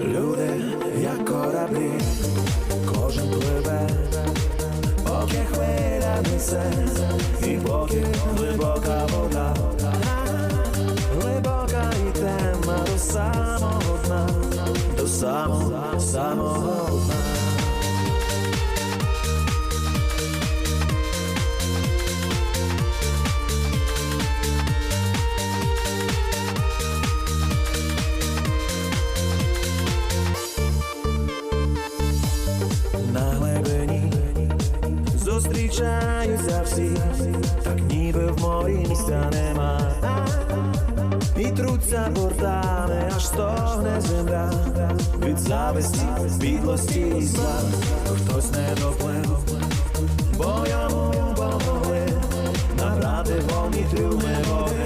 Люди, як кораблі, кожен пливе, поки хвиля несе, і поки глибока вода, глибока і темна до самого дна, до самого, самого дна. Глибині зустрічаються всі, так ніби в морі місця нема. І труться бортами, аж стогне земля від зависті, підлості і зла. Хтось не доплив, бо йому помогли набрати повні трюми води.